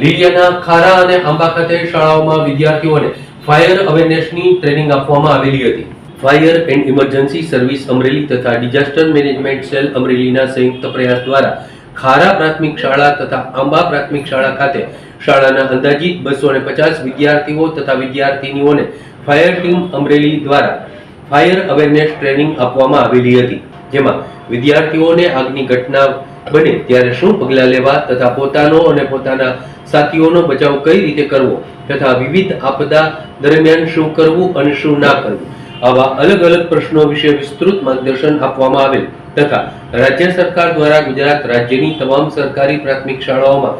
લીલિયાના ખારા અને આંબા ખાતે શાળાઓમાં વિદ્યાર્થીઓને ફાયર અવેરનેસની ટ્રેનિંગ આપવામાં આવેલી હતી. Fire and emergency service Amreli તથા ડિઝાસ્ટર મેનેજમેન્ટ સેલ અમરેલીના સંયુક્ત પ્રયાસ દ્વારા ખારા પ્રાથમિક શાળા તથા આંબા પ્રાથમિક શાળા ખાતે શાળાના અંદાજિત બસો પચાસ વિદ્યાર્થીઓ તથા વિદ્યાર્થીનીઓને ફાયર ટીમ અમરેલી દ્વારા ફાયર અવેરનેસ ટ્રેનિંગ આપવામાં આવેલી હતી, જેમાં વિદ્યાર્થીઓને આગની ઘટના બને, ત્યારે શું પગલાં લેવા તથા પોતાનો અને પોતાના સાથીઓનો બચાવ કઈ રીતે કરવો તથા વિવિધ આપદા દરમિયાન શું કરવું અને શું ના કરવું? આવા અલગ અલગ પ્રશ્નો વિશે વિસ્તૃત માર્ગદર્શન આપવામાં આવેલ તથા રાજ્ય સરકાર દ્વારા ગુજરાત રાજ્યની તમામ સરકારી પ્રાથમિક શાળાઓમાં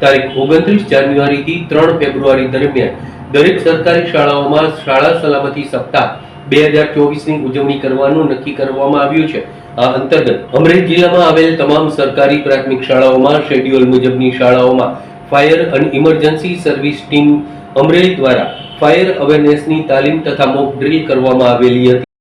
તારીખ ઓગણત્રીસ જાન્યુઆરીથી ત્રણ ફેબ્રુઆરી દરમિયાન દરેક સરકારી શાળાઓમાં શાળા સલામતી સપ્તાહ બે હજાર ચોવીસની ઉજવણી કરવાનું નક્કી કરવામાં આવ્યું છે. આ અંતર્ગત અમરેલી જિલ્લામાં આવેલ તમામ સરકારી પ્રાથમિક શાળાઓમાં શેડ્યુલ મુજબની શાળાઓમાં ફાયર અને ઇમરજન્સી સર્વિસ ટીમ અમરેલી દ્વારા ફાયર અવેરનેસની તાલીમ તથા મોક ડ્રીલ કરવામાં આવેલી હતી.